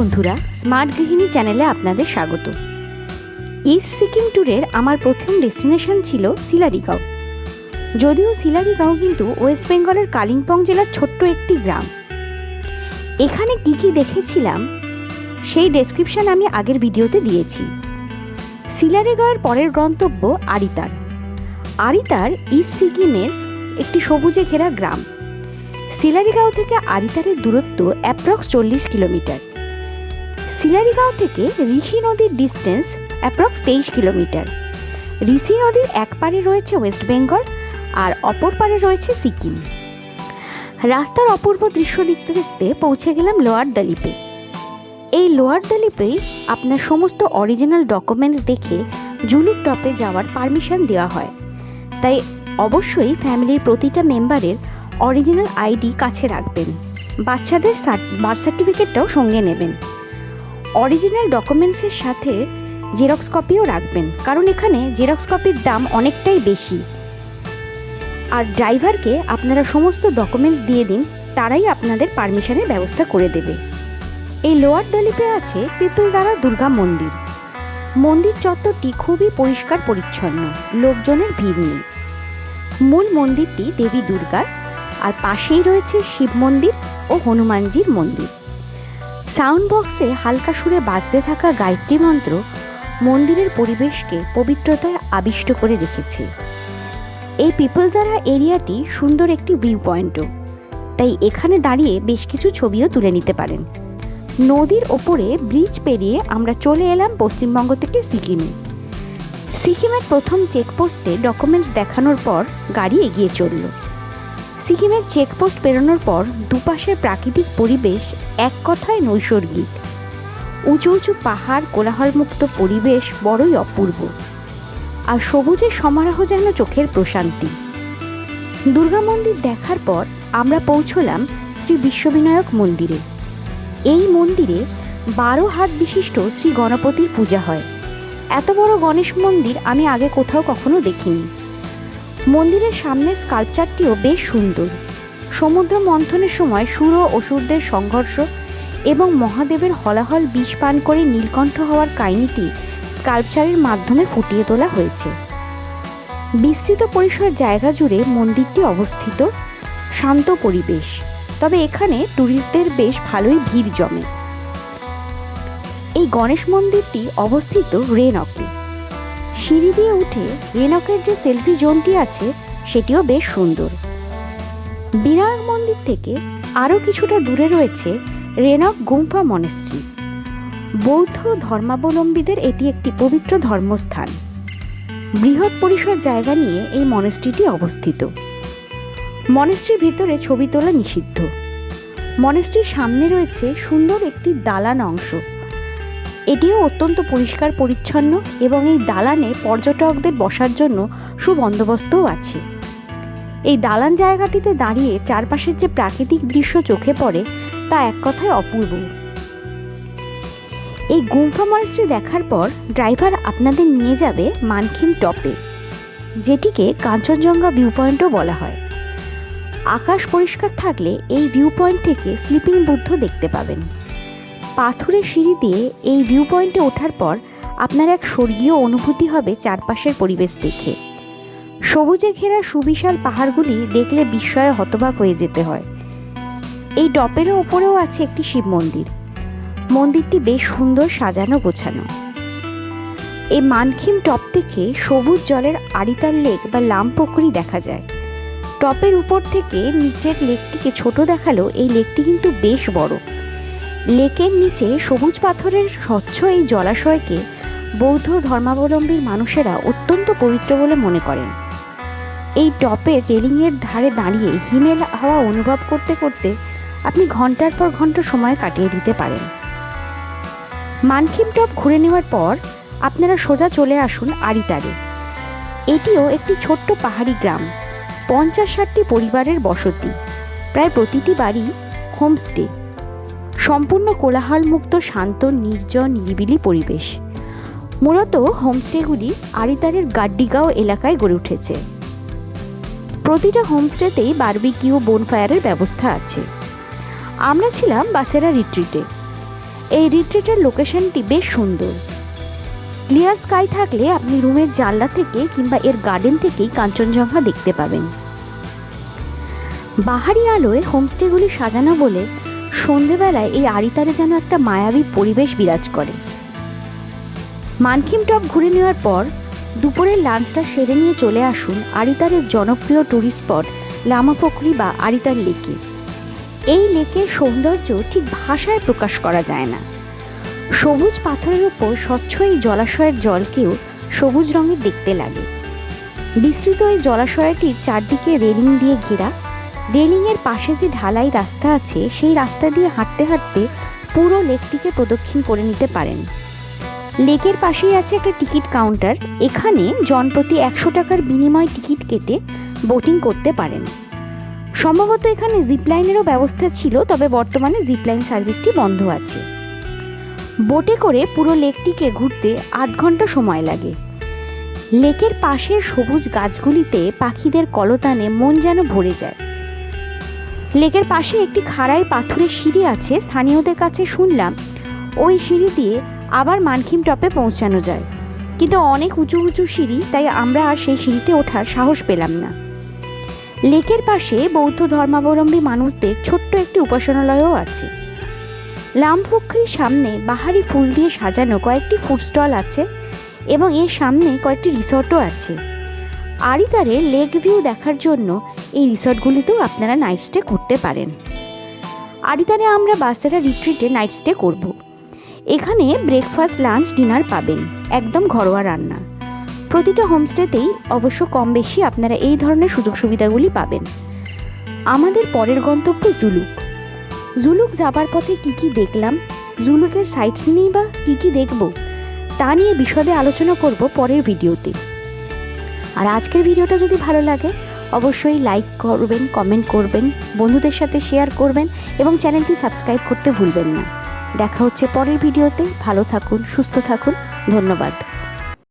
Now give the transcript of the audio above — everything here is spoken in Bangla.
বন্ধুরা স্মার্ট গৃহিণী চ্যানেলে আপনাদের স্বাগত। ইস্ট সিকিম ট্যুরের আমার প্রথম ডেস্টিনেশন ছিল সিলারিগাঁও যদিও সিলারিগাঁও কিন্তু ওয়েস্ট বেঙ্গলের কালিম্পং জেলার ছোট্ট একটি গ্রাম। এখানে কী কী দেখেছিলাম, সেই ডেসক্রিপশন আমি আগের ভিডিওতে দিয়েছি। সিলারিগাঁওয়ের পরের গন্তব্য আরিতার আরিতার ইস্ট সিকিমের একটি সবুজে ঘেরা গ্রাম। সিলারিগাঁও থেকে আরিতারের দূরত্ব অ্যাপ্রক্স চল্লিশ কিলোমিটার। সিলারিগাঁও থেকে ঋষি নদীর ডিস্টেন্স অ্যাপ্রক্স তেইশ কিলোমিটার। ঋষি নদীর এক পারে রয়েছে ওয়েস্ট বেঙ্গল আর অপর পারে রয়েছে সিকিম রাস্তার অপূর্ব দৃশ্য দেখতে দেখতে পৌঁছে গেলাম লোয়ার দালিপে এই লোয়ার দালিপেই আপনার সমস্ত অরিজিনাল ডকুমেন্টস দেখে জুলুক টপে যাওয়ার পারমিশন দেওয়া হয়। তাই অবশ্যই ফ্যামিলির প্রতিটা মেম্বারের অরিজিনাল আইডি কাছে রাখবেন। বাচ্চাদের বার্থ সার্টিফিকেটটাও সঙ্গে নেবেন। অরিজিনাল ডকুমেন্টসের সাথে জেরক্স কপিও রাখবেন, কারণ এখানে জেরক্স কপির দাম অনেকটাই বেশি। আর ড্রাইভারকে আপনারা সমস্ত ডকুমেন্টস দিয়ে দিন, তারাই আপনাদের পারমিশনের ব্যবস্থা করে দেবে। এই লোয়ার দলিপে আছে পিতুলদারা দুর্গা মন্দির। মন্দির চত্বরটি খুবই পরিষ্কার পরিচ্ছন্ন, লোকজনের ভিড় নেই। মূল মন্দিরটি দেবী দুর্গার, আর পাশেই রয়েছে শিব মন্দির ও হনুমানজির মন্দির। সাউন্ড বক্সে হালকা সুরে বাজতে থাকা গায়ত্রী মন্ত্র মন্দিরের পরিবেশকে পবিত্রতায় আবিষ্ট করে রেখেছে। এই পিপলদারা এরিয়াটি সুন্দর একটি ভিউ পয়েন্টও তাই এখানে দাঁড়িয়ে বেশ কিছু ছবিও তুলে নিতে পারেন। নদীর ওপরে ব্রিজ পেরিয়ে আমরা চলে এলাম পশ্চিমবঙ্গ থেকে সিকিমে। সিকিমের প্রথম চেকপোস্টে ডকুমেন্টস দেখানোর পর গাড়ি এগিয়ে চলল। সিকিমের চেকপোস্ট পেরোনোর পর দুপাশের প্রাকৃতিক পরিবেশ এক কথায় নৈসর্গিক। উঁচু উঁচু পাহাড়, কোলাহলমুক্ত পরিবেশ বড়ই অপূর্ব। আর সবুজের সমারোহ যেন চোখের প্রশান্তি। দুর্গা মন্দির দেখার পর আমরা পৌঁছলাম শ্রী বিশ্ববিনায়ক মন্দিরে। এই মন্দিরে বারো হাত বিশিষ্ট শ্রী গণপতির পূজা হয়। এত বড় গণেশ মন্দির আমি আগে কোথাও কখনো দেখিনি। মন্দিরের সামনের স্কাল্পচারটিও বেশ সুন্দর। সমুদ্র মন্থনের সময় সুর ও অসুরদের সংঘর্ষ এবং মহাদেবের হলাহল বিষ পান করে নীলকণ্ঠ হওয়ার কাহিনীটি স্কাল্পচারের মাধ্যমে ফুটিয়ে তোলা হয়েছে। বিস্তৃত পরিসর জায়গা জুড়ে মন্দিরটি অবস্থিত, শান্ত পরিবেশ, তবে এখানে ট্যুরিস্টদের বেশ ভালোই ভিড় জমে। এই গণেশ মন্দিরটি অবস্থিত রেনকে। সিঁড়ি দিয়ে উঠে রেনকের যে সেলফি জোনটি আছে, সেটিও বেশ সুন্দর। বিনায়ক মন্দির থেকে আরও কিছুটা দূরে রয়েছে রেনক গুম্ফা মনেস্ট্রি বৌদ্ধ ধর্মাবলম্বীদের এটি একটি পবিত্র ধর্মস্থান। বৃহৎ পরিসর জায়গা নিয়ে এই মনেস্ট্রিটি অবস্থিত। মনেস্ট্রির ভিতরে ছবি তোলা নিষিদ্ধ। মনেস্ট্রির সামনে রয়েছে সুন্দর একটি দালান অংশ। এটিও অত্যন্ত পরিষ্কার, পরিচ্ছন্ন এবং এই দালানে পর্যটকদের বসার জন্য সুবন্দোবস্তও আছে। এই দালান জায়গাটিতে দাঁড়িয়ে চারপাশের যে প্রাকৃতিক দৃশ্য চোখে পড়ে, তা এক কথায় অপূর্ব। এই গুম্ফা মনেস্ট্রি দেখার পর ড্রাইভার আপনাদের নিয়ে যাবে মানখিম টপে, যেটিকে কাঞ্চনজঙ্ঘা ভিউ পয়েন্টও বলা হয়। আকাশ পরিষ্কার থাকলে এই ভিউ পয়েন্ট থেকে স্লিপিং বুদ্ধ দেখতে পাবেন। পাথুরে সিঁড়ি দিয়ে এই ভিউ পয়েন্টে ওঠার পর আপনার এক স্বর্গীয় অনুভূতি হবে চারপাশের পরিবেশ দেখে। সবুজে ঘেরা সুবিশাল পাহাড়গুলি দেখলে বিস্ময়ে হতবাক হয়ে যেতে হয়। এই টপেরও ওপরেও আছে একটি শিব মন্দির। মন্দিরটি বেশ সুন্দর সাজানো গোছানো। এই মানখিম টপ থেকে সবুজ জলের আড়িতার লেক বা লাম লামপুকুরি দেখা যায়। টপের উপর থেকে নিচের লেকটিকে ছোট দেখাল এই লেকটি কিন্তু বেশ বড়। লেকের নিচে সবুজ পাথরের স্বচ্ছ এই জলাশয়কে বৌদ্ধ ধর্মাবলম্বীর মানুষেরা অত্যন্ত পবিত্র বলে মনে করেন। এই টপের রেলিংয়ের ধারে দাঁড়িয়ে হিমেল হাওয়া অনুভব করতে করতে আপনি ঘণ্টার পর ঘণ্টা সময় কাটিয়ে দিতে পারেন। মানখিম টপ ঘুরে নেওয়ার পর আপনারা সোজা চলে আসুন আরিতারে। এটিও একটি ছোট্ট পাহাড়ি গ্রাম, পঞ্চাশ ষাটটি পরিবারের বসতি। প্রায় প্রতিটি বাড়ি হোমস্টে। সম্পূর্ণ কোলাহলমুক্ত, শান্ত, নির্জন, নিরিবিলি পরিবেশ। মূলত হোমস্টেগুলি আরিতারের গাড্ডিগাঁও এলাকায় গড়ে উঠেছে। প্রতিটা হোমস্টেতেই বার্বিকিউ, বোনফায়ারের ব্যবস্থা আছে। আমরা ছিলাম বাসেরা রিট্রিটে। এই রিট্রিটের লোকেশনটি বেশ সুন্দর। ক্লিয়ার স্কাই থাকলে আপনি রুমের জানলা থেকে কিংবা এর গার্ডেন থেকেই কাঞ্চনজঙ্ঘা দেখতে পাবেন। বাহারি আলোয় হোমস্টেগুলি সাজানো বলে সন্ধেবেলায় এই আড়িতারে যেন একটা মায়াবী পরিবেশ বিরাজ করে। মানকিম টপ ঘুরে নেওয়ার পর দুপুরের লাঞ্চটা সেরে নিয়ে চলে আসুন আড়িতারের জনপ্রিয় ট্যুরিস্ট স্পট লামাপকরি বা আড়িতার লেকে। এই লেকের সৌন্দর্য ঠিক ভাষায় প্রকাশ করা যায় না। সবুজ পাথরের ওপর স্বচ্ছ এই জলাশয়ের জলকেও সবুজ রঙের দেখতে লাগে। বিস্তৃত এই জলাশয়টির চারদিকে রেলিং দিয়ে ঘেরা রেলিংয়ের পাশে যে ঢালাই রাস্তা আছে, সেই রাস্তা দিয়ে হাঁটতে হাঁটতে পুরো লেকটিকে প্রদক্ষিণ করে নিতে পারেন। লেকের পাশেই আছে একটা টিকিট কাউন্টার। এখানে জনপ্রতি একশো টাকার বিনিময় টিকিট কেটে বোটিং করতে পারেন। সম্ভবত এখানে জিপলাইনেরও ব্যবস্থা ছিল, তবে বর্তমানে জিপলাইন সার্ভিসটি বন্ধ আছে। বোটে করে পুরো লেকটিকে ঘুরতে আধ ঘণ্টা সময় লাগে। লেকের পাশের সবুজ গাছগুলিতে পাখিদের কলতানে মন যেন ভরে যায়। লেকের পাশে একটি খাড়াই পাথরের সিঁড়ি আছে, স্থানীয়দের কাছে শুনলাম। ওই সিঁড়ি দিয়ে আবার মানখিম টপে পৌঁছানো যায়। কিন্তু অনেক উঁচু উঁচু সিঁড়ি, তাই আমরা আর সেই সিঁড়িতে ওঠার সাহস পেলাম না। লেকের পাশে বৌদ্ধ ধর্মাবলম্বী মানুষদের ছোট্ট একটি উপাসনালয়ও আছে। লামপুকুরির সামনে বাহারি ফুল দিয়ে সাজানো কয়েকটি ফুড স্টল আছে এবং এর সামনে কয়েকটি রিসর্টও আছে। আড়িতারে লেক ভিউ দেখার জন্য এই রিসর্টগুলিতেও আপনারা নাইট স্টে করতে পারেন। আড়িতারে আমরা বাচ্চারা রিট্রিটে নাইট স্টে করব। এখানে ব্রেকফাস্ট, লাঞ্চ, ডিনার পাবেন, একদম ঘরোয়া রান্না। প্রতিটা হোমস্টেতেই অবশ্য কম বেশি আপনারা এই ধরনের সুযোগ সুবিধাগুলি পাবেন। আমাদের পরের গন্তব্য জুলুক। জুলুক যাবার পথে কি কি দেখলাম, জুলুকের সাইট সিনেই বা কী কী দেখব, তা নিয়ে বিশদে আলোচনা করব পরের ভিডিওতে। আর আজকের ভিডিওটা যদি ভালো লাগে, অবশ্যই লাইক করবেন কমেন্ট করবেন, বন্ধুদের সাথে শেয়ার করবেন এবং চ্যানেলটি সাবস্ক্রাইব করতে ভুলবেন না। দেখা হচ্ছে পরের ভিডিওতে। ভালো থাকুন, সুস্থ থাকুন। ধন্যবাদ।